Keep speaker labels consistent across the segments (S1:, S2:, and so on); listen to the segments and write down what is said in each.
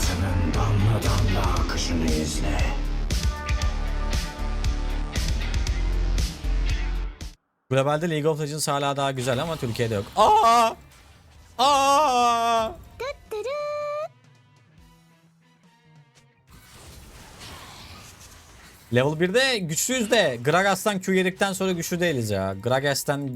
S1: Hayatının damla damla akışını izle.
S2: Globalde League of Legends hala daha güzel ama Türkiye'de yok. Aa! Aa! Level 1'de güçlüyüz de Gragas'tan Q yedikten sonra güçlü değiliz ya. Gragas'tan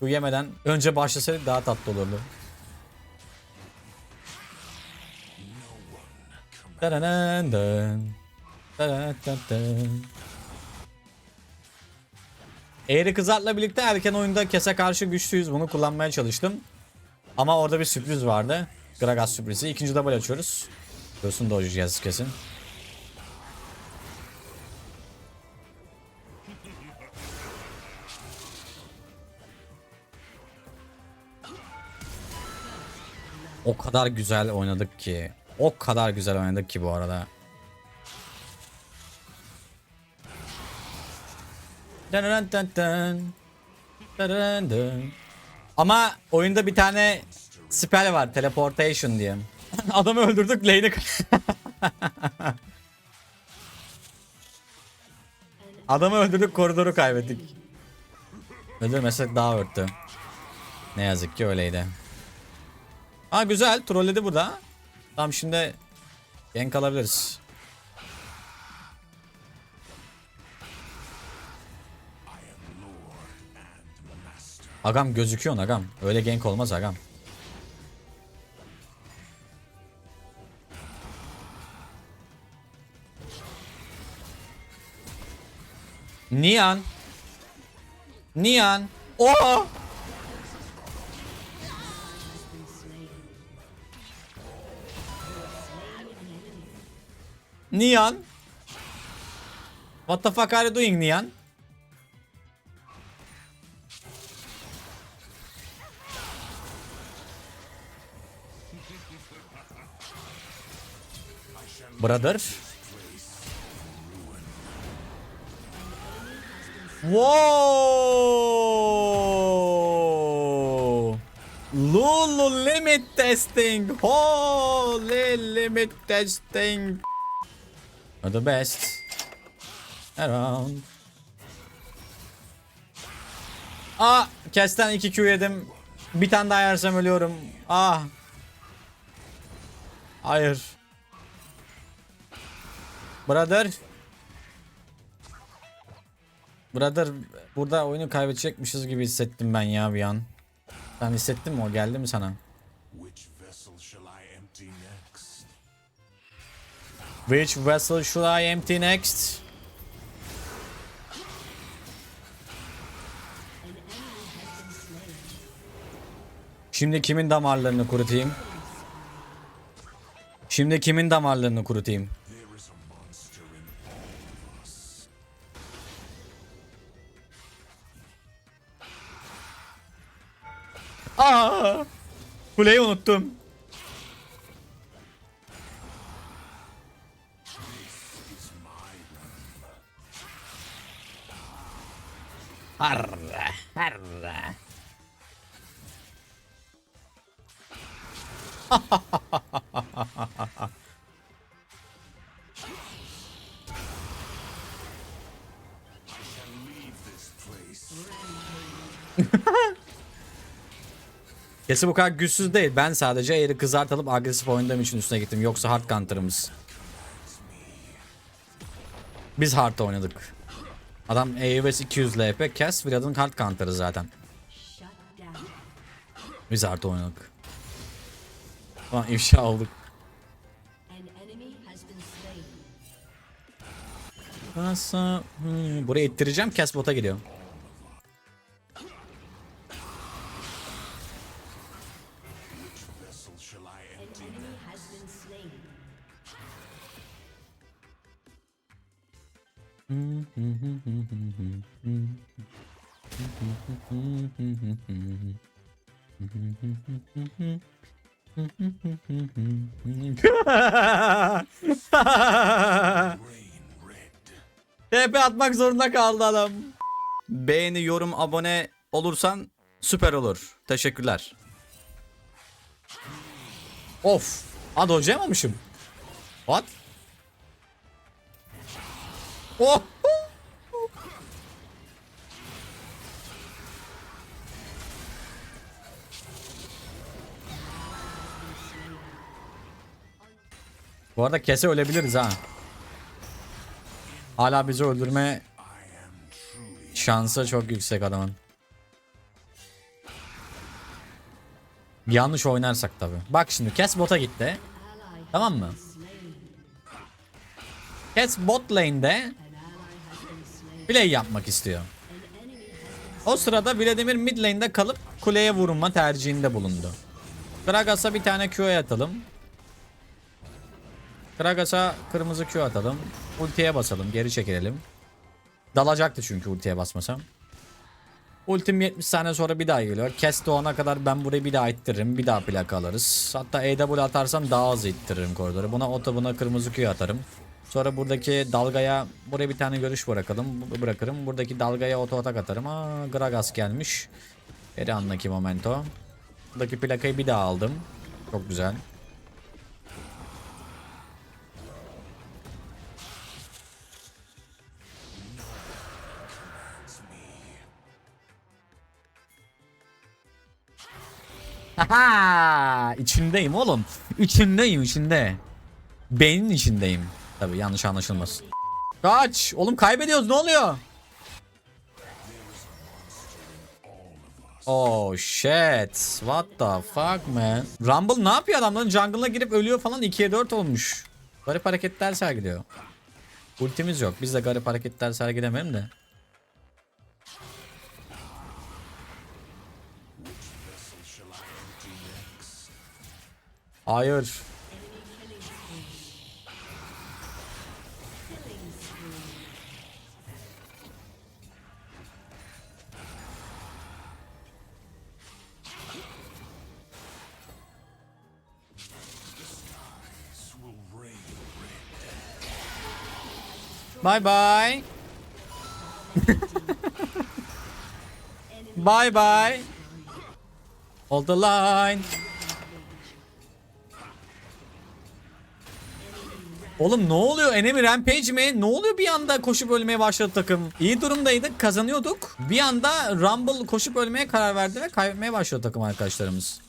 S2: Q yemeden önce başlasaydık daha tatlı olurdu. Dadanandın. Eğri kızartla birlikte erken oyunda kese karşı güçlüyüz. Bunu kullanmaya çalıştım. Ama orada bir sürpriz vardı. Gragas sürprizi. İkinci double açıyoruz. Görsün dojacağız kesin. O kadar güzel oynadık ki. O kadar güzel oynadık ki bu arada. Ama oyunda bir tane spell var teleportation diye. Adamı öldürdük lane'i Adamı öldürdük koridoru kaybettik. Öldürmesek daha örttü. Ne yazık ki öyleydi. Aa güzel trolledi burada. Tamam şimdi gank alabiliriz. Agam gözüküyorsun agam. Öyle gank olmaz agam. Nian. Nian. Oh! Nian. What the fuck are you doing Nian? Brother. Whoa! Lulu limit testing. Holy limit testing. Are the best around. Aa, kesten 2 Q yedim. Bir tane daha yersem ölüyorum. Ah. Hayır. Brother. Brother burada oyunu kaybedecekmişiz gibi hissettim ben ya bir an. Sen hissettin mi o geldi mi sana?
S1: Which vessel
S2: should I empty next? Şimdi kimin damarlarını kurutayım? Şimdi kimin damarlarını kurutayım? Aa! Kuleyi unuttum. Harra, harra.
S1: Leave this place.
S2: Kesi bu kadar güçsüz değil. Ben sadece eğri kızartalım agresif oynadığım için üstüne gittim. Yoksa hard counter'ımız. Biz hard oynadık. Adam AOS 200 LP kes Vlad'ın hard counter'ı zaten. Biz hard oynadık. Lan ifşa olduk. Buraya ittireceğim kes bota TP atmak zorunda kaldı adam. Beğeni, yorum, abone olursan süper olur. Teşekkürler. Of. Ha dojlayamamışım. What? Oh! Bu arada kese ölebiliriz ha. Hala bizi öldürme şansı çok yüksek adamın. Yanlış oynarsak tabi. Bak şimdi kes bota gitti. Tamam mı? Kes bot lane'de play yapmak istiyor. O sırada Vladimir mid lane'de kalıp kuleye vurma tercihinde bulundu. Gragas'a bir tane Q atalım. Gragas'a kırmızı Q atalım. Ultiye basalım, geri çekilelim. Dalacaktı çünkü ultiye basmasam. Ultim 70 saniye sonra bir daha geliyor. Kes doğana kadar ben burayı bir daha ittiririm. Bir daha plaka alırız. Hatta EW atarsam daha hızlı ittiririm koridoru. Buna oto buna kırmızı Q atarım. Sonra buradaki dalgaya buraya bir tane görüş bırakalım. Bırakırım. Buradaki dalgaya oto atak atarım. Aa Gragas gelmiş. Geri andaki momento. Buradaki plakayı bir daha aldım. Çok güzel. Haha, içindeyim oğlum. İçindeyim içinde. Beynin içindeyim. Tabi yanlış anlaşılmasın. Kaç. Oğlum kaybediyoruz ne oluyor? Oh shit. What the fuck man? Rumble ne yapıyor adamların jungle'ına girip ölüyor falan 2'ye 4 olmuş. Garip hareketler sergiliyor. Ultimiz yok. Biz de garip hareketler sergilemeyelim de. Hayır. Bye bye. bye bye. Hold the line. Oğlum ne oluyor? Enemy Rampage mi? Ne oluyor bir anda koşup ölmeye başladı takım? İyi durumdaydık, kazanıyorduk. Bir anda Rumble koşup ölmeye karar verdi ve kaybetmeye başladı takım arkadaşlarımız.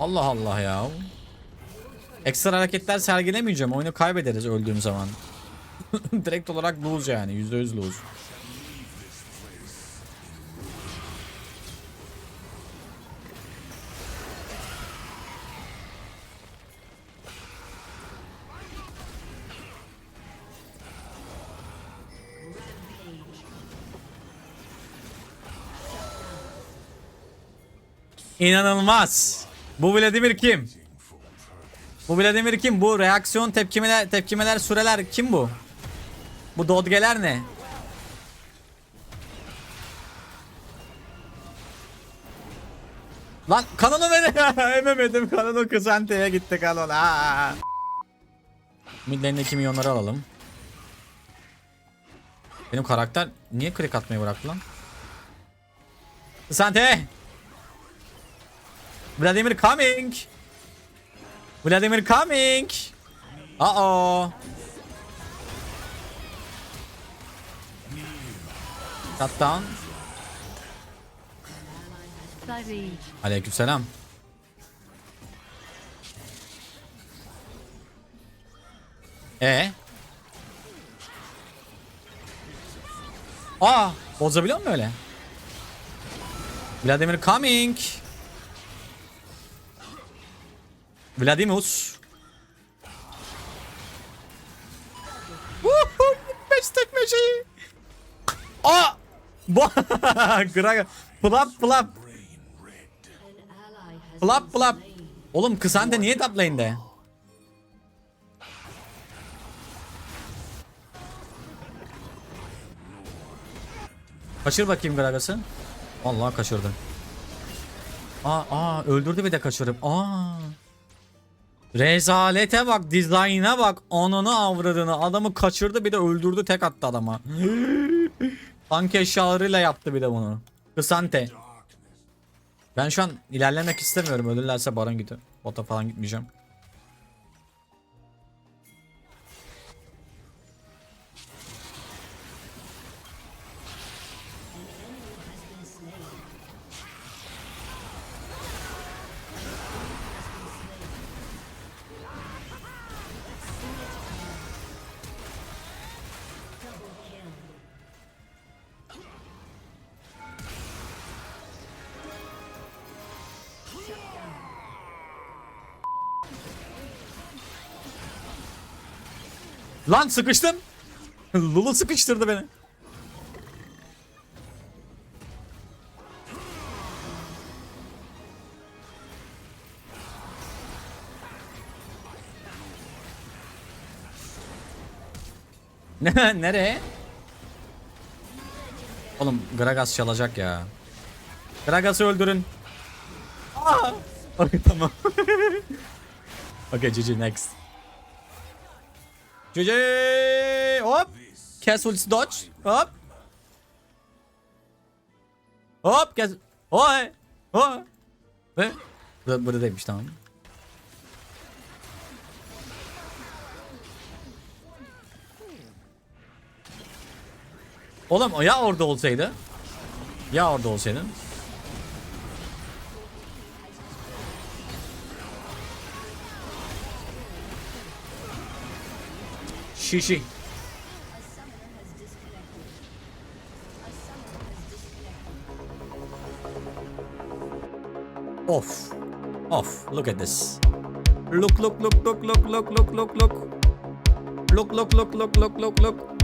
S2: Allah Allah ya. Ekstra hareketler sergilemeyeceğim. Oyunu kaybederiz öldüğüm zaman. Direkt olarak lose yani. %100 lose. İnanılmaz. Bu Vladimir kim? Bu Vladimir kim? Bu reaksiyon tepkimeler tepkimeler süreler kim bu? Bu dodgeler ne? Lan kanonu ver. Ememedim kanonu kızanteye gitti kanon. Midlerindeki milyonları alalım. Benim karakter niye krik atmayı bıraktı lan? Kızante. Vladimir coming. Vladimir coming. Uh oh. Shut down. Aleykümselam. E. Aa, bozabiliyor mu öyle? Vladimir coming. Vladimus. Woohoo! 5 tekme şeyi. Aa! Graga. Plap plap. Plap plap. Oğlum Kısante niye top lane'de? Kaçır bakayım Gragas'ı. Vallahi kaçırdı. Aa, aa öldürdü bir de kaçırıp. Aa. Rezalete bak, dizayn'a bak. Ananı avradını. Adamı kaçırdı bir de öldürdü tek attı adama. Tank eşyalarıyla yaptı bir de bunu. Kısante. Ben şu an ilerlemek istemiyorum. Ölürlerse Baron gidiyor. Bota falan gitmeyeceğim. Lan sıkıştım. Lulu sıkıştırdı beni. Ne nereye? Oğlum Gragas çalacak ya. Gragas'ı öldürün. Aa! Okey tamam. okay GG next. GG hop. Castle's dodge hop. Hop kes. Oy. Oy. Ve burada, buradaymış tamam. Oğlum ya orada olsaydı? Ya orada olsaydı? Şişi. Off. Off. Look at this. Look, look, look, look, look, look, look, look, look. Look, look, look, look, look, look, look.